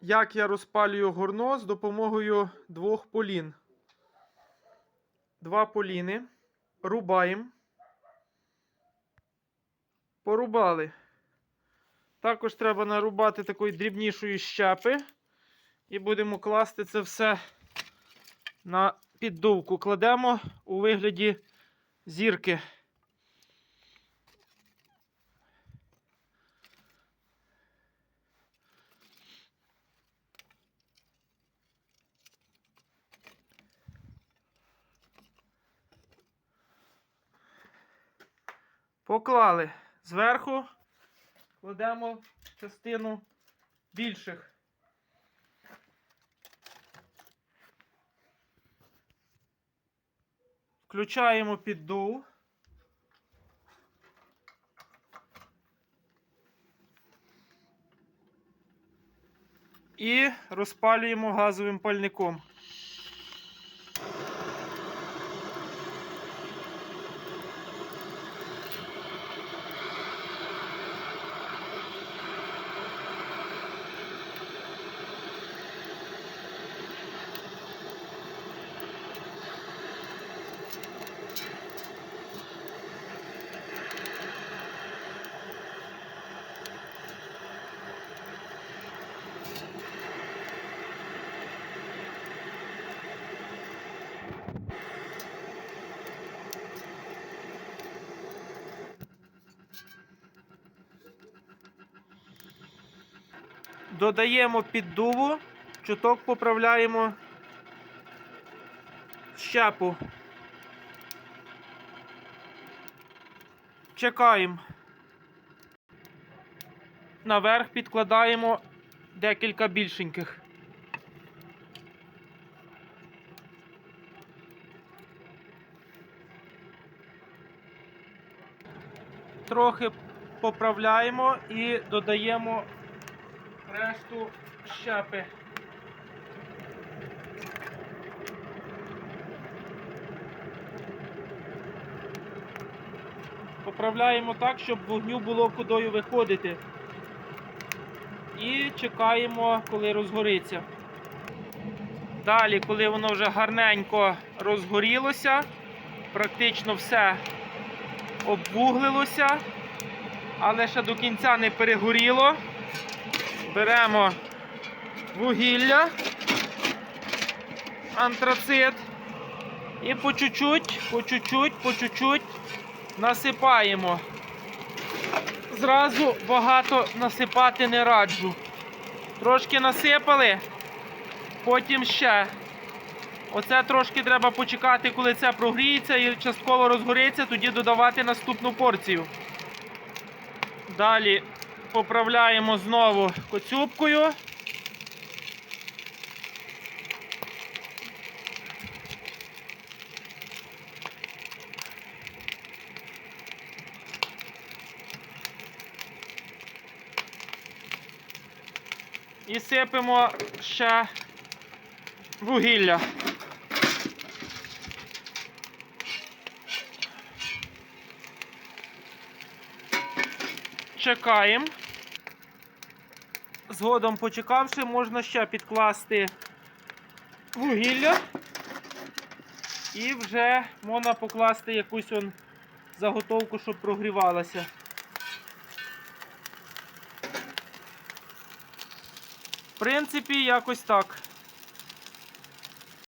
як я розпалюю горно з допомогою двох полін. Два поліни. Рубаємо. Порубали. Також треба нарубати такої дрібнішої щепи. І будемо класти це все на піддувку. Кладемо у вигляді зірки. Поклали. Зверху кладемо частину більших. Включаємо піддув. І розпалюємо газовим пальником. Додаємо піддуву, чуток поправляємо щепу. Чекаємо. Наверх підкладаємо декілька більшеньких. Трохи поправляємо і додаємо решту щепи. Поправляємо так, щоб вогню було кудою виходити. І чекаємо, коли розгориться. Далі, коли воно вже гарненько розгорілося, практично все обвуглилося, але ще до кінця не перегоріло. Беремо вугілля, антрацит і по чуть-чуть, по чуть-чуть, по чуть-чуть насипаємо. Зразу багато насипати не раджу. Трошки насипали, потім ще. Оце трошки треба почекати, коли це прогріється і частково розгориться, тоді додавати наступну порцію. Далі поправляємо знову коцюбкою. І сипемо ще вугілля. Чекаємо. Згодом почекавши, можна ще підкласти вугілля і вже можна покласти якусь он заготовку, щоб прогрівалася. В принципі, якось так.